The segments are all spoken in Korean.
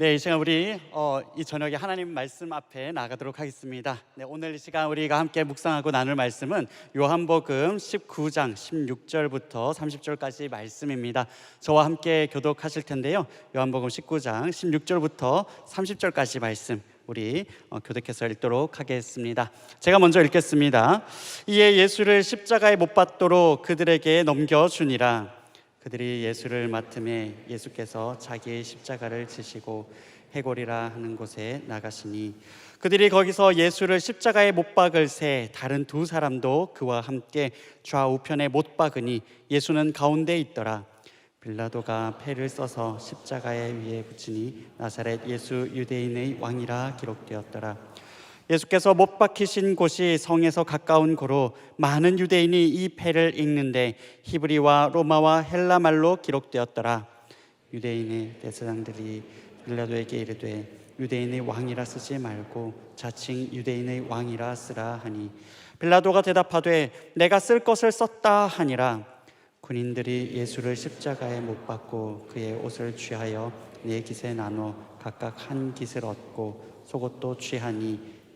네, 이 시간 우리 어, 이 저녁에 하나님 말씀 앞에 나가도록 하겠습니다. 네, 오늘 이 시간 우리가 함께 묵상하고 나눌 말씀은 요한복음 19장 16절부터 30절까지 말씀입니다. 저와 함께 교독하실 텐데요. 요한복음 19장 16절부터 30절까지 말씀 우리 어, 교독해서 읽도록 하겠습니다. 제가 먼저 읽겠습니다. 이에 예수를 십자가에 못 박도록 그들에게 넘겨 주니라. 그들이 예수를 맡음에 예수께서 자기의 십자가를 지시고 해골이라 하는 곳에 나가시니 그들이 거기서 예수를 십자가에 못 박을 새 다른 두 사람도 그와 함께 좌우편에 못 박으니 예수는 가운데 있더라. 빌라도가 패를 써서 십자가에 위에 붙이니 나사렛 예수 유대인의 왕이라 기록되었더라 예수께서 못 박히신 곳이 성에서 가까운 고로 많은 유대인이 이 패를 읽는데 히브리와 로마와 헬라 말로 기록되었더라. 유대인의 대사장들이 빌라도에게 이르되 유대인의 왕이라 쓰지 말고 자칭 유대인의 왕이라 쓰라 하니 빌라도가 대답하되 내가 쓸 것을 썼다 하니라. 군인들이 예수를 십자가에 못 박고 그의 옷을 취하여 네 깃에 나눠 각각 한 깃을 얻고 속옷도 취하니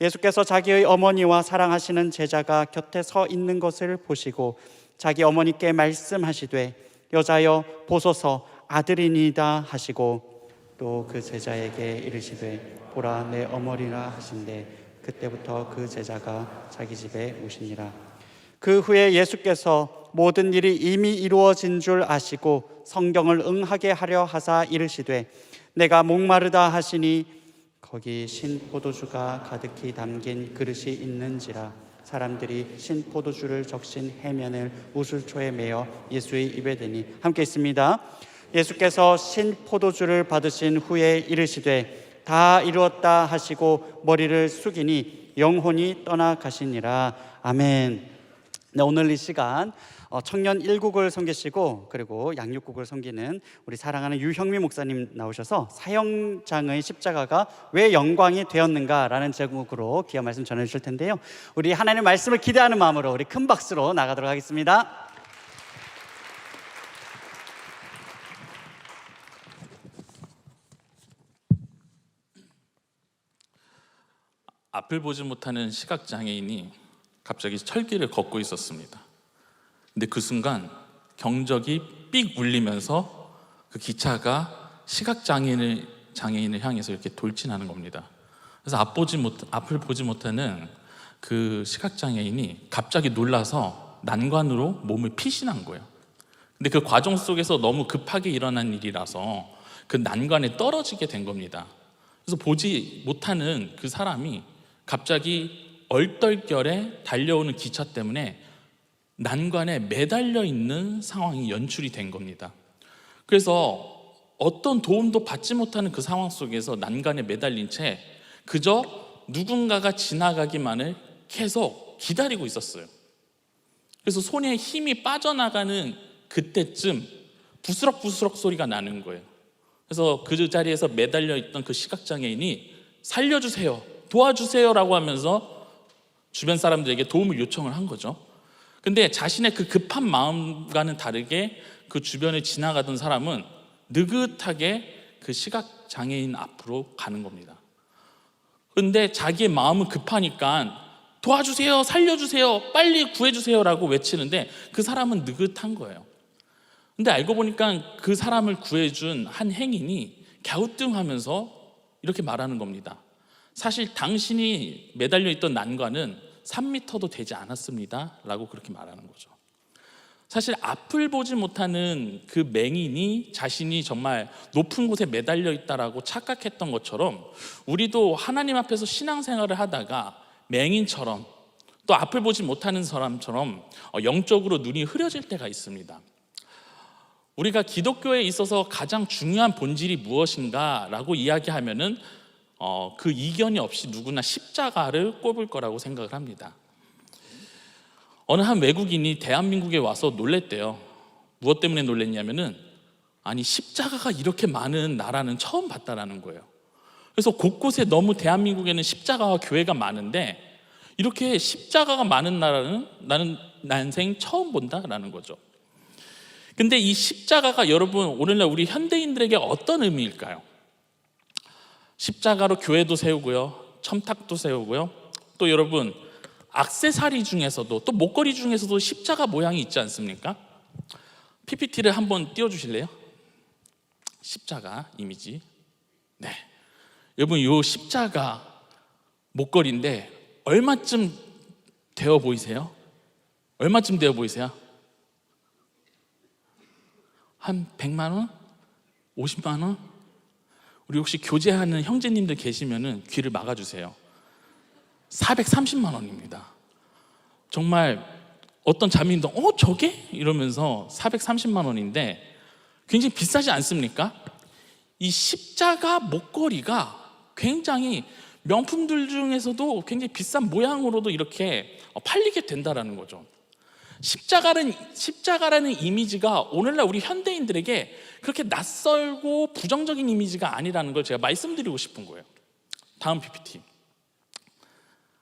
예수께서 자기의 어머니와 사랑하시는 제자가 곁에 서 있는 것을 보시고 자기 어머니께 말씀하시되 여자여 보소서. 아들이니다. 하시고 또 그 제자에게 이르시되 보라 내 어머니라. 하신대 그때부터 그 제자가 자기 집에 오시니라. 그 후에 예수께서 모든 일이 이미 이루어진 줄 아시고 성경을 응하게 하려 하사 이르시되 내가 목마르다 하시니 거기 신 포도주가 가득히 담긴 그릇이 있는지라 사람들이 신 포도주를 적신 해면을 우슬초에 매어 예수의 입에 대니 함께 있습니다. 예수께서 신 포도주를 받으신 후에 이르시되 다 이루었다 하시고 머리를 숙이니 영혼이 떠나가시니라 아멘. 네, 오늘 이 시간 어, 청년 일국을 섬기시고 그리고 양육국을 섬기는 우리 사랑하는 유형미 목사님 나오셔서 사형장의 십자가가 왜 영광이 되었는가라는 제목으로 귀한 말씀 전해 주실 텐데요. 우리 하나님의 말씀을 기대하는 마음으로 우리 큰 박수로 나가도록 하겠습니다. 앞을 보지 못하는 시각 장애인이 갑자기 철길을 걷고 있었습니다. 근데 그 순간 경적이 삑 울리면서 그 기차가 시각 장애인을 장애인을 향해서 이렇게 돌진하는 겁니다. 그래서 앞 보지 못 앞을 보지 못하는 그 시각 장애인이 갑자기 놀라서 난관으로 몸을 피신한 거예요. 근데 그 과정 속에서 너무 급하게 일어난 일이라서 그 난관에 떨어지게 된 겁니다. 그래서 보지 못하는 그 사람이 갑자기 얼떨결에 달려오는 기차 때문에 난관에 매달려 있는 상황이 연출이 된 겁니다. 그래서 어떤 도움도 받지 못하는 그 상황 속에서 난간에 매달린 채 그저 누군가가 지나가기만을 계속 기다리고 있었어요. 그래서 손에 힘이 빠져나가는 그때쯤 부스럭부스럭 소리가 나는 거예요. 그래서 그 자리에서 매달려 있던 그 시각장애인이 살려주세요, 도와주세요라고 하면서 주변 사람들에게 도움을 요청을 한 거죠. 근데 자신의 그 급한 마음과는 다르게 그 주변을 지나가던 사람은 느긋하게 그 시각 장애인 앞으로 가는 겁니다. 근데 자기의 마음은 급하니까 도와주세요, 살려주세요, 빨리 구해주세요라고 외치는데 그 사람은 느긋한 거예요. 근데 알고 보니까 그 사람을 구해준 한 행인이 갸우뚱하면서 이렇게 말하는 겁니다. 사실 당신이 매달려 있던 난관은 3미터도 되지 않았습니다. 라고 그렇게 말하는 거죠. 사실 앞을 보지 못하는 그 맹인이 자신이 정말 높은 곳에 매달려 있다라고 착각했던 것처럼 우리도 하나님 앞에서 신앙생활을 하다가 맹인처럼 또 앞을 보지 못하는 사람처럼 어, 영적으로 눈이 흐려질 때가 있습니다. 우리가 기독교에 있어서 가장 중요한 본질이 무엇인가라고 이야기하면은 어, 그 이견이 없이 누구나 십자가를 꼽을 거라고 생각을 합니다. 어느 한 외국인이 대한민국에 와서 놀랬대요. 무엇 때문에 놀랬냐면은 아니 십자가가 이렇게 많은 나라는 처음 봤다라는 거예요. 그래서 곳곳에 너무 대한민국에는 십자가와 교회가 많은데 이렇게 십자가가 많은 나라는 나는 난생 처음 본다라는 거죠. 근데 이 십자가가 여러분 오늘날 우리 현대인들에게 어떤 의미일까요? 십자가로 교회도 세우고요. 첨탁도 세우고요. 또 여러분 악세사리 중에서도 또 목걸이 중에서도 십자가 모양이 있지 않습니까? PPT를 한번 띄워 주실래요? 십자가 이미지. 네. 여러분 이 십자가 목걸이인데 얼마쯤 되어 보이세요? 얼마쯤 되어 보이세요? 한 100만 원? 50만 원? 우리 혹시 교제하는 형제님들 계시면은 귀를 막아 주세요. 430만 원입니다. 정말 어떤 자매님도 어 저게 이러면서 430만 원인데 굉장히 비싸지 않습니까? 이 십자가 목걸이가 굉장히 명품들 중에서도 굉장히 비싼 모양으로도 이렇게 팔리게 된다라는 거죠. 십자가는 십자가라는 이미지가 오늘날 우리 현대인들에게 그렇게 낯설고 부정적인 이미지가 아니라는 걸 제가 말씀드리고 싶은 거예요. 다음 PPT.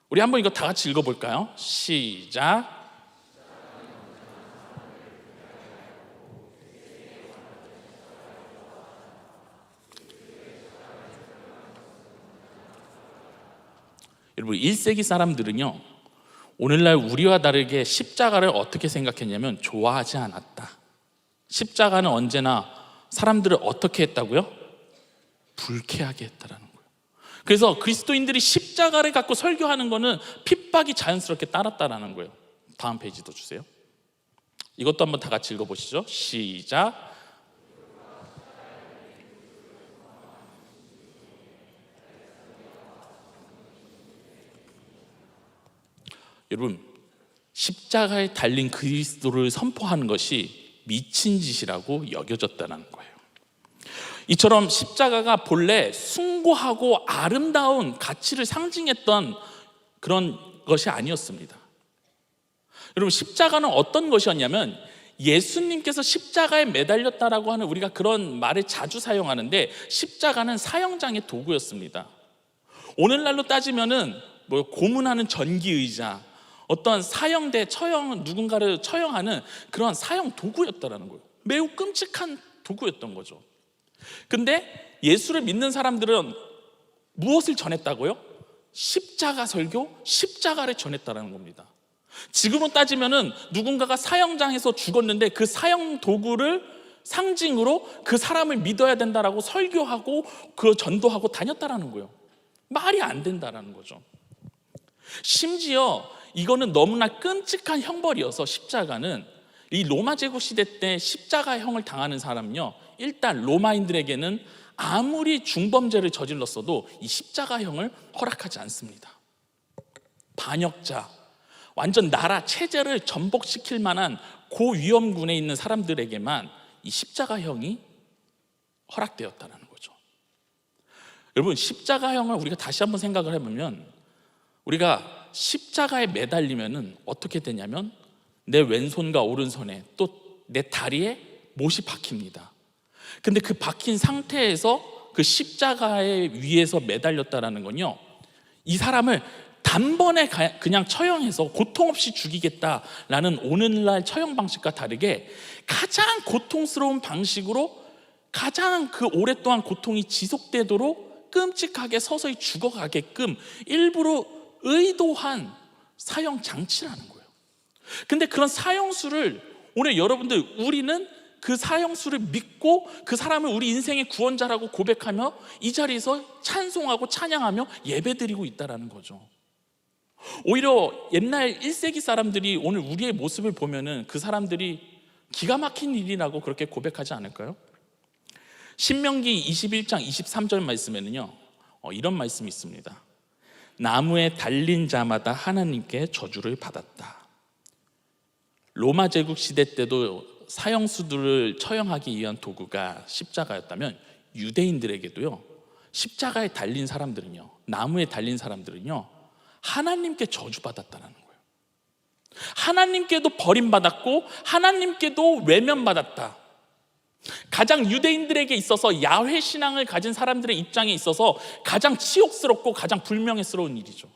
우리 한번 이거 다 같이 읽어 볼까요? 시작. 여러분 1세기 사람들은요 오늘날 우리와 다르게 십자가를 어떻게 생각했냐면 좋아하지 않았다. 십자가는 언제나 사람들을 어떻게 했다고요? 불쾌하게 했다라는 거예요. 그래서 그리스도인들이 십자가를 갖고 설교하는 거는 핍박이 자연스럽게 따랐다라는 거예요. 다음 페이지도 주세요. 이것도 한번 다 같이 읽어보시죠. 시작. 여러분 십자가에 달린 그리스도를 선포하는 것이 미친 짓이라고 여겨졌다는 거예요. 이처럼 십자가가 본래 숭고하고 아름다운 가치를 상징했던 그런 것이 아니었습니다. 여러분 십자가는 어떤 것이었냐면 예수님께서 십자가에 매달렸다라고 하는 우리가 그런 말을 자주 사용하는데 십자가는 사형장의 도구였습니다. 오늘날로 따지면은 뭐 고문하는 전기 의자, 어떤 사형대 처형 누군가를 처형하는 그런 사형 도구였다라는 거예요. 매우 끔찍한 도구였던 거죠. 근데 예수를 믿는 사람들은 무엇을 전했다고요? 십자가 설교, 십자가를 전했다라는 겁니다. 지금으로 따지면은 누군가가 사형장에서 죽었는데 그 사형 도구를 상징으로 그 사람을 믿어야 된다라고 설교하고 그 전도하고 다녔다라는 거예요. 말이 안 된다라는 거죠. 심지어 이거는 너무나 끔찍한 형벌이어서 십자가는 이 로마 제국 시대 때 십자가형을 당하는 사람은요. 일단 로마인들에게는 아무리 중범죄를 저질렀어도 이 십자가형을 허락하지 않습니다. 반역자, 완전 나라 체제를 전복시킬 만한 고위험군에 있는 사람들에게만 이 십자가형이 허락되었다는 거죠. 여러분 십자가형을 우리가 다시 한번 생각을 해보면 우리가 십자가에 매달리면은 어떻게 되냐면 내 왼손과 오른손에 또 내 다리에 못이 박힙니다. 근데 그 박힌 상태에서 그 십자가에 위에서 매달렸다라는 건요. 이 사람을 단번에 가- 그냥 처형해서 고통 없이 죽이겠다라는 오늘날 처형 방식과 다르게 가장 고통스러운 방식으로 가장 그 오랫동안 고통이 지속되도록 끔찍하게 서서히 죽어가게끔 일부러 의도한 사형 장치라는 거예요. 근데 그런 사형수를 오늘 여러분들 우리는 그 사형수를 믿고 그 사람을 우리 인생의 구원자라고 고백하며 이 자리에서 찬송하고 찬양하며 예배드리고 있다라는 거죠. 오히려 옛날 1세기 사람들이 오늘 우리의 모습을 보면은 그 사람들이 기가 막힌 일이라고 그렇게 고백하지 않을까요? 신명기 21장 23절 말씀에는요. 어, 이런 말씀이 있습니다. 나무에 달린 자마다 하나님께 저주를 받았다. 로마 제국 시대 때도 사형수들을 처형하기 위한 도구가 십자가였다면 유대인들에게도요. 십자가에 달린 사람들은요, 나무에 달린 사람들은요, 하나님께 저주받았다는 거예요. 하나님께도 버림받았고, 하나님께도 외면받았다. 가장 유대인들에게 있어서 야훼 신앙을 가진 사람들의 입장에 있어서 가장 치욕스럽고 가장 불명예스러운 일이죠.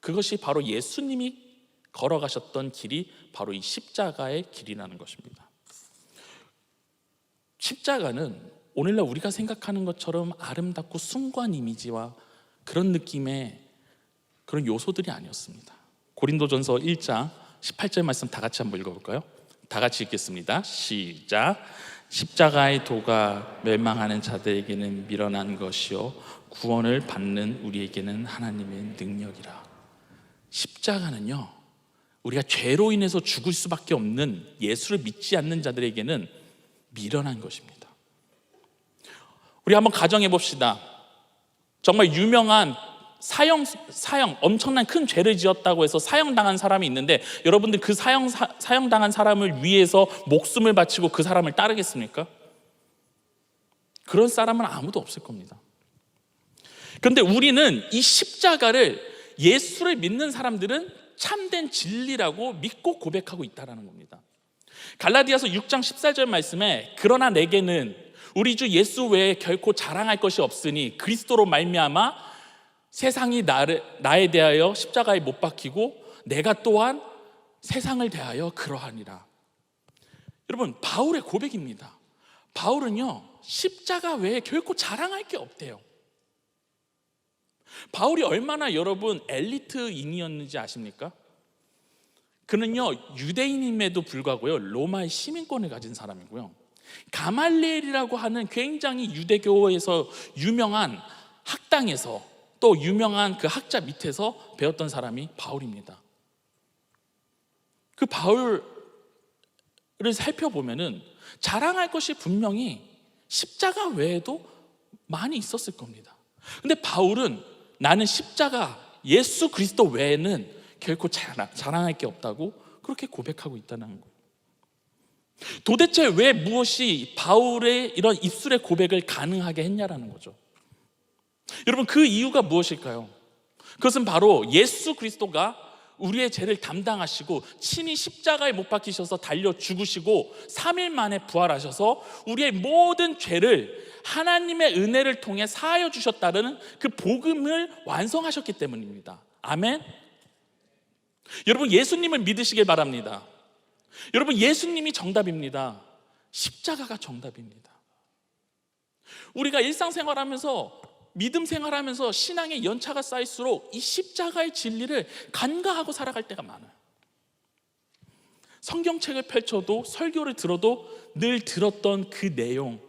그것이 바로 예수님이 걸어가셨던 길이 바로 이 십자가의 길이라는 것입니다. 십자가는 오늘날 우리가 생각하는 것처럼 아름답고 숭고한 이미지와 그런 느낌의 그런 요소들이 아니었습니다. 고린도전서 1장 18절 말씀 다 같이 한번 읽어볼까요? 다 같이 읽겠습니다. 시작. 십자가의 도가 멸망하는 자들에게는 미련한 것이요 구원을 받는 우리에게는 하나님의 능력이라. 십자가는요 우리가 죄로 인해서 죽을 수밖에 없는 예수를 믿지 않는 자들에게는 미련한 것입니다. 우리 한번 가정해 봅시다. 정말 유명한 사형 사형 엄청난 큰 죄를 지었다고 해서 사형당한 사람이 있는데 여러분들 그 사형 사, 사형당한 사람을 위해서 목숨을 바치고 그 사람을 따르겠습니까? 그런 사람은 아무도 없을 겁니다. 그런데 우리는 이 십자가를 예수를 믿는 사람들은 참된 진리라고 믿고 고백하고 있다라는 겁니다. 갈라디아서 6장 14절 말씀에 그러나 내게는 우리 주 예수 외에 결코 자랑할 것이 없으니 그리스도로 말미암아 세상이 나를 나에 대하여 십자가에 못 박히고 내가 또한 세상을 대하여 그러하니라. 여러분 바울의 고백입니다. 바울은요 십자가 외에 결코 자랑할 게 없대요. 바울이 얼마나 여러분 엘리트인이었는지 아십니까? 그는요 유대인임에도 불구하고요 로마의 시민권을 가진 사람이고요. 가말리엘이라고 하는 굉장히 유대교에서 유명한 학당에서 또 유명한 그 학자 밑에서 배웠던 사람이 바울입니다. 그 바울을 살펴보면은 자랑할 것이 분명히 십자가 외에도 많이 있었을 겁니다. 근데 바울은 나는 십자가 예수 그리스도 외에는 결코 자랑, 자랑할 게 없다고 그렇게 고백하고 있다는 거예요. 도대체 왜 무엇이 바울의 이런 입술의 고백을 가능하게 했냐라는 거죠. 여러분 그 이유가 무엇일까요? 그것은 바로 예수 그리스도가 우리의 죄를 담당하시고 친히 십자가에 못 박히셔서 달려 죽으시고 3일 만에 부활하셔서 우리의 모든 죄를 하나님의 은혜를 통해 사하여 주셨다는 그 복음을 완성하셨기 때문입니다. 아멘. 여러분 예수님을 믿으시길 바랍니다. 여러분 예수님이 정답입니다. 십자가가 정답입니다. 우리가 일상생활하면서 믿음 생활하면서 신앙의 연차가 쌓일수록 이 십자가의 진리를 간과하고 살아갈 때가 많아요. 성경책을 펼쳐도 설교를 들어도 늘 들었던 그 내용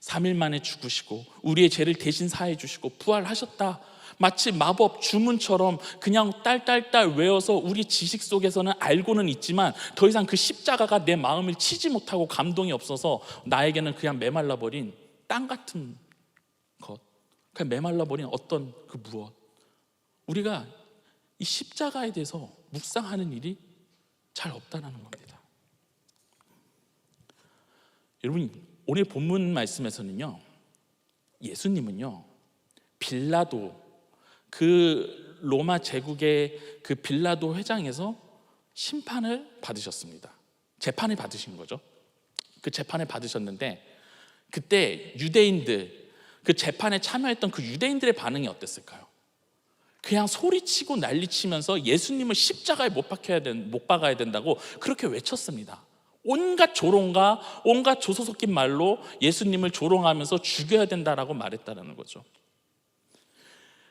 3일 만에 죽으시고 우리의 죄를 대신 사해 주시고 부활하셨다. 마치 마법 주문처럼 그냥 딸딸딸 외워서 우리 지식 속에서는 알고는 있지만 더 이상 그 십자가가 내 마음을 치지 못하고 감동이 없어서 나에게는 그냥 메말라 버린 땅 같은 것. 그냥 메말라 버린 어떤 그 무엇. 우리가 이 십자가에 대해서 묵상하는 일이 잘 없다는 겁니다. 여러분 오늘 본문 말씀에서는요. 예수님은요. 빌라도 그 로마 제국의 그 빌라도 회장에서 심판을 받으셨습니다. 재판을 받으신 거죠. 그 재판을 받으셨는데 그때 유대인들 그 재판에 참여했던 그 유대인들의 반응이 어땠을까요? 그냥 소리치고 난리치면서 예수님을 십자가에 못 박혀야 된, 못 박아야 된다고 그렇게 외쳤습니다. 온갖 조롱과 온갖 조소 섞인 말로 예수님을 조롱하면서 죽여야 된다라고 말했다는 거죠.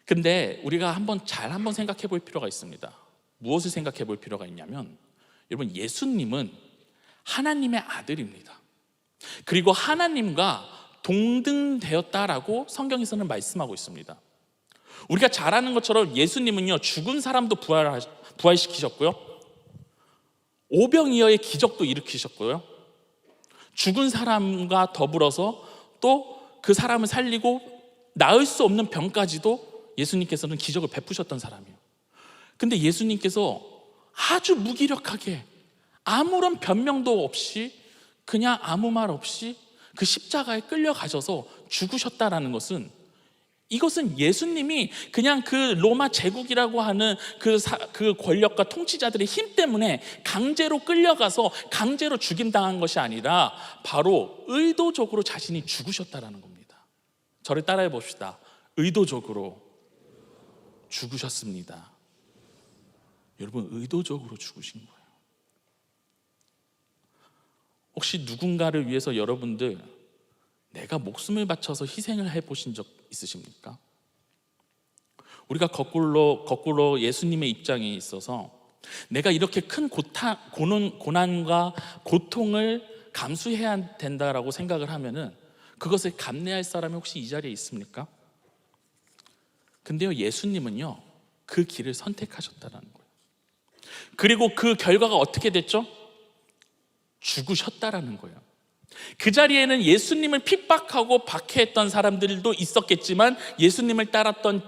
근데 우리가 한번 잘 한번 생각해 볼 필요가 있습니다. 무엇을 생각해 볼 필요가 있냐면 여러분 예수님은 하나님의 아들입니다. 그리고 하나님과 동등되었다라고 성경에서는 말씀하고 있습니다. 우리가 잘 아는 것처럼 예수님은요 죽은 사람도 부활 부활시키셨고요. 오병이어의 기적도 일으키셨고요. 죽은 사람과 더불어서 또 그 사람을 살리고 나을 수 없는 병까지도 예수님께서는 기적을 베푸셨던 사람이에요. 근데 예수님께서 아주 무기력하게 아무런 변명도 없이 그냥 아무 말 없이 그 십자가에 끌려가셔서 죽으셨다라는 것은 이것은 예수님이 그냥 그 로마 제국이라고 하는 그, 사- 그 권력과 통치자들의 힘 때문에 강제로 끌려가서 강제로 죽임당한 것이 아니라 바로 의도적으로 자신이 죽으셨다라는 겁니다. 저를 따라해 봅시다. 의도적으로 죽으셨습니다. 여러분, 의도적으로 죽으신 거예요. 혹시 누군가를 위해서 여러분들 내가 목숨을 바쳐서 희생을 해 보신 적 있으십니까? 우리가 거꾸로 거꾸로 예수님의 입장에 있어서 내가 이렇게 큰 고탄, 고난, 고난과 고통을 감수해야 된다라고 생각을 하면은 그것을 감내할 사람이 혹시 이 자리에 있습니까? 근데요 예수님은요 그 길을 선택하셨다라는 거예요. 그리고 그 결과가 어떻게 됐죠? 죽으셨다라는 거예요. 그 자리에는 예수님을 핍박하고 박해했던 사람들도 있었겠지만 예수님을 따랐던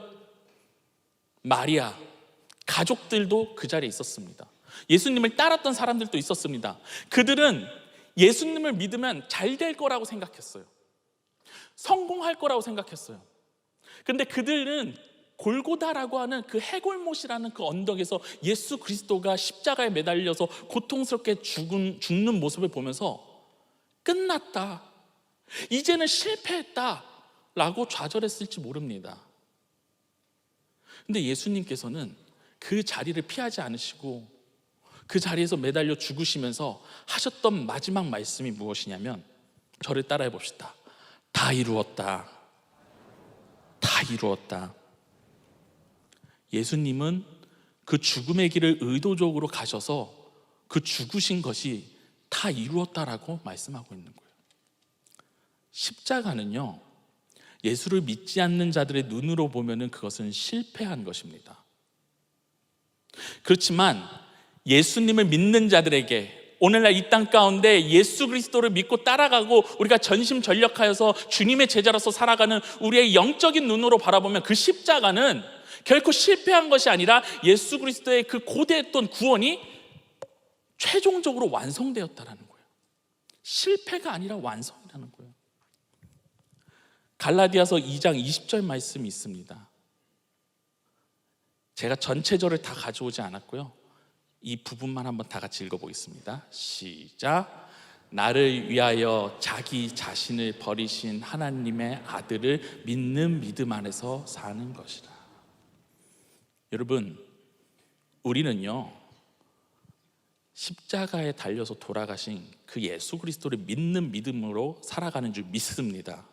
마리아 가족들도 그 자리에 있었습니다. 예수님을 따랐던 사람들도 있었습니다. 그들은 예수님을 믿으면 잘 될 거라고 생각했어요. 성공할 거라고 생각했어요. 근데 그들은 골고다라고 하는 그 해골못이라는 그 언덕에서 예수 그리스도가 십자가에 매달려서 고통스럽게 죽은, 죽는 모습을 보면서 끝났다. 이제는 실패했다. 라고 좌절했을지 모릅니다. 근데 예수님께서는 그 자리를 피하지 않으시고 그 자리에서 매달려 죽으시면서 하셨던 마지막 말씀이 무엇이냐면 저를 따라해 봅시다. 다 이루었다. 다 이루었다. 예수님은 그 죽음의 길을 의도적으로 가셔서 그 죽으신 것이 다 이루었다라고 말씀하고 있는 거예요. 십자가는요, 예수를 믿지 않는 자들의 눈으로 보면은 그것은 실패한 것입니다. 그렇지만 예수님을 믿는 자들에게 오늘날 이 땅 가운데 예수 그리스도를 믿고 따라가고 우리가 전심 전력하여서 주님의 제자로서 살아가는 우리의 영적인 눈으로 바라보면 그 십자가는 결코 실패한 것이 아니라 예수 그리스도의 그 고대했던 구원이 최종적으로 완성되었다라는 거예요. 실패가 아니라 완성이라는 거예요. 갈라디아서 2장 20절 말씀이 있습니다. 제가 전체절을 다 가져오지 않았고요. 이 부분만 한번 다 같이 읽어보겠습니다. 시작. 나를 위하여 자기 자신을 버리신 하나님의 아들을 믿는 믿음 안에서 사는 것이라. 여러분, 우리는요, 십자가에 달려서 돌아가신 그 예수 그리스도를 믿는 믿음으로 살아가는 줄 믿습니다.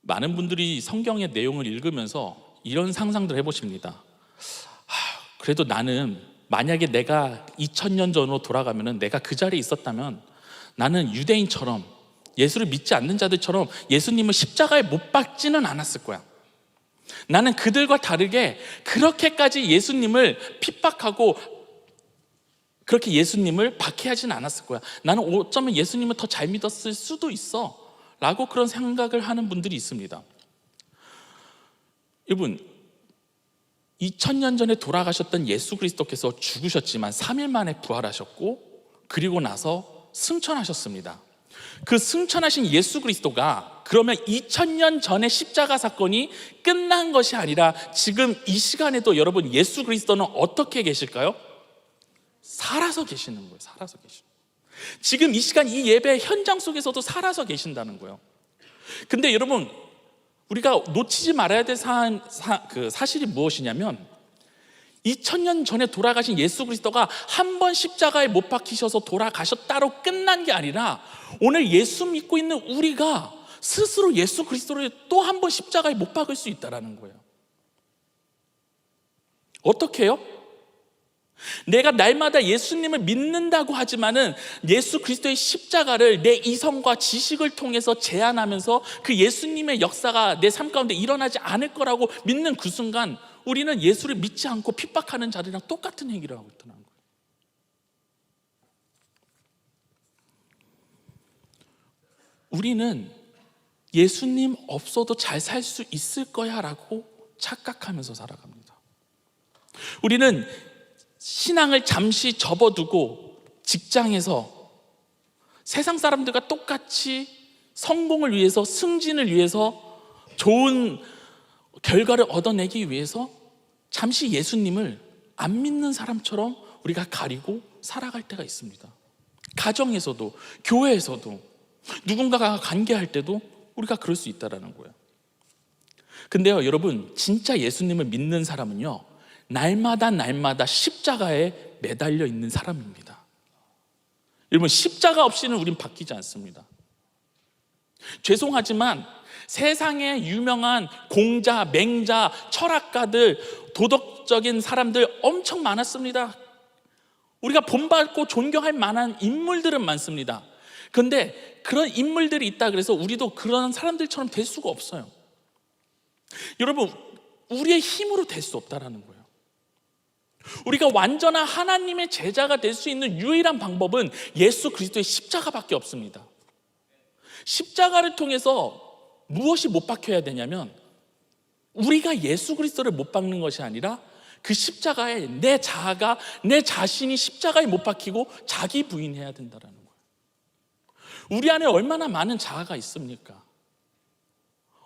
많은 분들이 성경의 내용을 읽으면서 이런 상상들 해보십니다. 하, 그래도 나는 만약에 내가 2000년 전으로 돌아가면은 내가 그 자리에 있었다면 나는 유대인처럼 예수를 믿지 않는 자들처럼 예수님을 십자가에 못 박지는 않았을 거야. 나는 그들과 다르게 그렇게까지 예수님을 핍박하고 그렇게 예수님을 박해하진 않았을 거야. 나는 어쩌면 예수님을 더 잘 믿었을 수도 있어. 라고 그런 생각을 하는 분들이 있습니다. 여러분, 2000년 전에 돌아가셨던 예수 그리스도께서 죽으셨지만 3일 만에 부활하셨고 그리고 나서 승천하셨습니다. 그 승천하신 예수 그리스도가 그러면 2000년 전의 십자가 사건이 끝난 것이 아니라 지금 이 시간에도 여러분 예수 그리스도는 어떻게 계실까요? 살아서 계시는 거예요. 살아서 계시는 거예요. 지금 이 시간 이 예배 현장 속에서도 살아서 계신다는 거예요. 근데 여러분 우리가 놓치지 말아야 될 사, 사, 그 사실이 무엇이냐면 2000년 전에 돌아가신 예수 그리스도가 한 번 십자가에 못 박히셔서 돌아가셨다로 끝난 게 아니라 오늘 예수 믿고 있는 우리가 스스로 예수 그리스도를 또 한 번 십자가에 못 박을 수 있다라는 거예요. 어떻게 해요? 내가 날마다 예수님을 믿는다고 하지만은 예수 그리스도의 십자가를 내 이성과 지식을 통해서 제안하면서 그 예수님의 역사가 내 삶 가운데 일어나지 않을 거라고 믿는 그 순간 우리는 예수를 믿지 않고 핍박하는 자들이랑 똑같은 행위를 하고 있다는 거예요. 우리는 예수님 없어도 잘 살 수 있을 거야 라고 착각하면서 살아갑니다. 우리는 신앙을 잠시 접어두고 직장에서 세상 사람들과 똑같이 성공을 위해서 승진을 위해서 좋은 결과를 얻어내기 위해서 잠시 예수님을 안 믿는 사람처럼 우리가 가리고 살아갈 때가 있습니다. 가정에서도 교회에서도 누군가가 관계할 때도 우리가 그럴 수 있다라는 거예요. 근데요, 여러분, 진짜 예수님을 믿는 사람은요, 날마다 날마다 십자가에 매달려 있는 사람입니다. 여러분, 십자가 없이는 우린 바뀌지 않습니다. 죄송하지만 세상에 유명한 공자, 맹자, 철학가들, 도덕적인 사람들 엄청 많았습니다. 우리가 본받고 존경할 만한 인물들은 많습니다. 그런데 그런 인물들이 있다 그래서 우리도 그런 사람들처럼 될 수가 없어요. 여러분, 우리의 힘으로 될 수 없다라는 거예요. 우리가 완전한 하나님의 제자가 될 수 있는 유일한 방법은 예수 그리스도의 십자가밖에 없습니다. 십자가를 통해서 무엇이 못 박혀야 되냐면 우리가 예수 그리스도를 못 박는 것이 아니라 그 십자가에 내 자아가 내 자신이 십자가에 못 박히고 자기 부인해야 된다라는 거예요. 우리 안에 얼마나 많은 자아가 있습니까?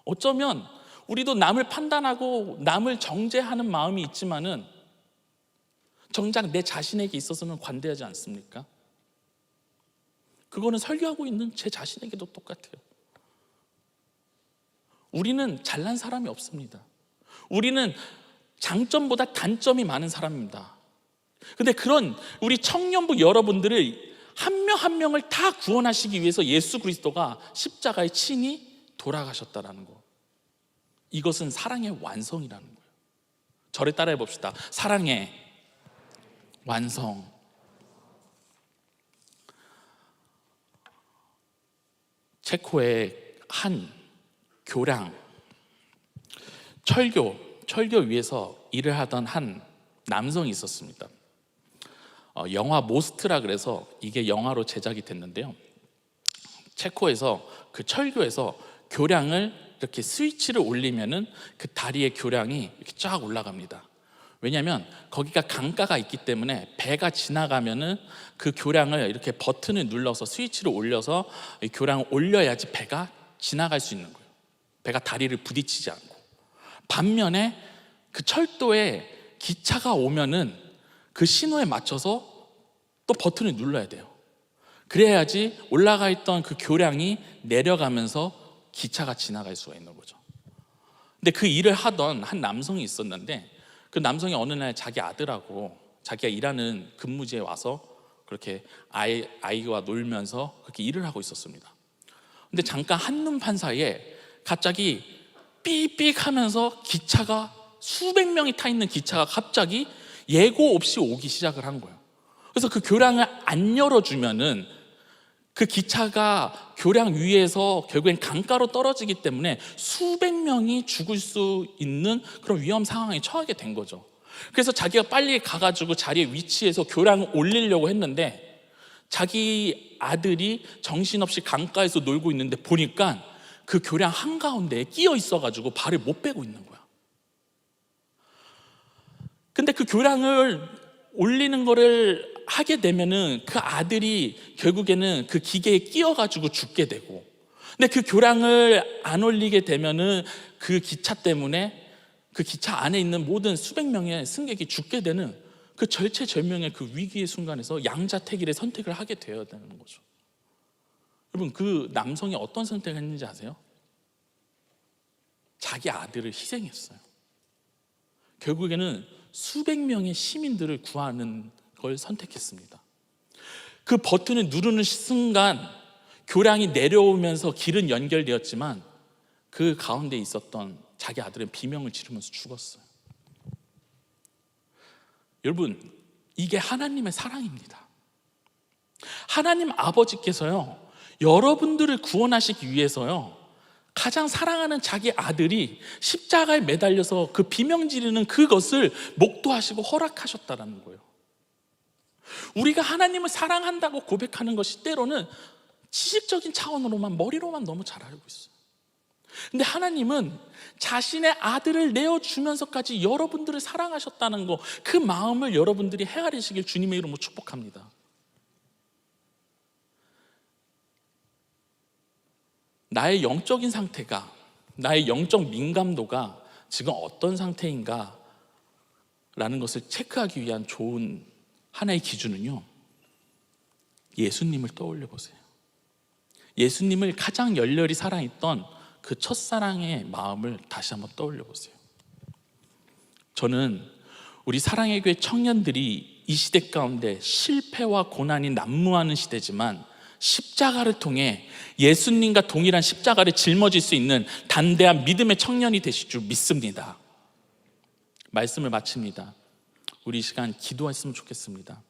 어쩌면 우리도 남을 판단하고 남을 정죄하는 마음이 있지만은 정작 내 자신에게 있어서는 관대하지 않습니까? 그거는 설교하고 있는 제 자신에게도 똑같아요. 우리는 잘난 사람이 없습니다. 우리는 장점보다 단점이 많은 사람입니다. 근데 그런 우리 청년부 여러분들을 한 명 한 명을 다 구원하시기 위해서 예수 그리스도가 십자가에 친히 돌아가셨다라는 거. 이것은 사랑의 완성이라는 거예요. 저를 따라해 봅시다. 사랑의 완성. 체코의 한 교량 철교 철교 위에서 일을 하던 한 남성이 있었습니다. 어, 영화 모스트라 그래서 이게 영화로 제작이 됐는데요. 체코에서 그 철교에서 교량을 이렇게 스위치를 올리면은 그 다리의 교량이 이렇게 쫙 올라갑니다. 왜냐하면 거기가 강가가 있기 때문에 배가 지나가면은 그 교량을 이렇게 버튼을 눌러서 스위치를 올려서 이 교량을 올려야지 배가 지나갈 수 있는 거예요. 배가 다리를 부딪히지 않고. 반면에 그 철도에 기차가 오면은 그 신호에 맞춰서 또 버튼을 눌러야 돼요. 그래야지 올라가 있던 그 교량이 내려가면서 기차가 지나갈 수가 있는 거죠. 근데 그 일을 하던 한 남성이 있었는데 그 남성이 어느 날 자기 아들하고 자기가 일하는 근무지에 와서 그렇게 아이, 아이와 놀면서 그렇게 일을 하고 있었습니다. 근데 잠깐 한눈판 사이에 갑자기 삐삐 하면서 기차가 수백 명이 타 있는 기차가 갑자기 예고 없이 오기 시작을 한 거예요. 그래서 그 교량을 안 열어주면은 그 기차가 교량 위에서 결국엔 강가로 떨어지기 때문에 수백 명이 죽을 수 있는 그런 위험 상황에 처하게 된 거죠. 그래서 자기가 빨리 가가지고 자리에 위치해서 교량을 올리려고 했는데 자기 아들이 정신없이 강가에서 놀고 있는데 보니까 그 교량 한가운데에 끼어 있어가지고 발을 못 빼고 있는 거야. 근데 그 교량을 올리는 거를 하게 되면은 그 아들이 결국에는 그 기계에 끼어가지고 죽게 되고 근데 그 교량을 안 올리게 되면은 그 기차 때문에 그 기차 안에 있는 모든 수백 명의 승객이 죽게 되는 그 절체절명의 그 위기의 순간에서 양자택일의 선택을 하게 되어야 되는 거죠. 여러분 그 남성이 어떤 선택을 했는지 아세요? 자기 아들을 희생했어요. 결국에는 수백 명의 시민들을 구하는 걸 선택했습니다. 그 버튼을 누르는 순간 교량이 내려오면서 길은 연결되었지만 그 가운데 있었던 자기 아들은 비명을 지르면서 죽었어요. 여러분, 이게 하나님의 사랑입니다. 하나님 아버지께서요, 여러분들을 구원하시기 위해서요, 가장 사랑하는 자기 아들이 십자가에 매달려서 그 비명 지르는 그것을 목도하시고 허락하셨다라는 거예요. 우리가 하나님을 사랑한다고 고백하는 것이 때로는 지식적인 차원으로만 머리로만 너무 잘 알고 있어요. 근데 하나님은 자신의 아들을 내어주면서까지 여러분들을 사랑하셨다는 거, 그 마음을 여러분들이 헤아리시길 주님의 이름으로 축복합니다. 나의 영적인 상태가 나의 영적 민감도가 지금 어떤 상태인가 라는 것을 체크하기 위한 좋은 하나의 기준은요. 예수님을 떠올려 보세요. 예수님을 가장 열렬히 사랑했던 그 첫사랑의 마음을 다시 한번 떠올려 보세요. 저는 우리 사랑의 교회 청년들이 이 시대 가운데 실패와 고난이 난무하는 시대지만 십자가를 통해 예수님과 동일한 십자가를 짊어질 수 있는 담대한 믿음의 청년이 되실 줄 믿습니다. 말씀을 마칩니다. 우리 이 시간 기도했으면 좋겠습니다.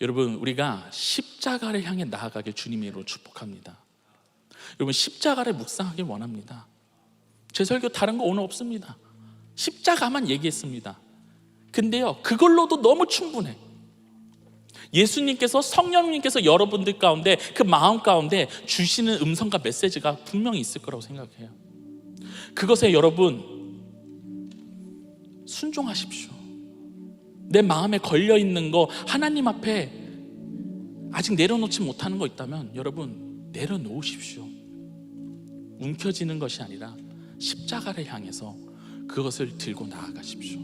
여러분, 우리가 십자가를 향해 나아가길 주님의 이름으로 축복합니다. 여러분, 십자가를 묵상하길 원합니다. 제 설교 다른 거 오늘 없습니다. 십자가만 얘기했습니다. 근데요, 그걸로도 너무 충분해. 예수님께서 성령님께서 여러분들 가운데 그 마음 가운데 주시는 음성과 메시지가 분명히 있을 거라고 생각해요. 그것에 여러분 순종하십시오. 내 마음에 걸려 있는 거 하나님 앞에 아직 내려놓지 못하는 거 있다면 여러분 내려놓으십시오. 움켜쥐는 것이 아니라 십자가를 향해서 그것을 들고 나아가십시오.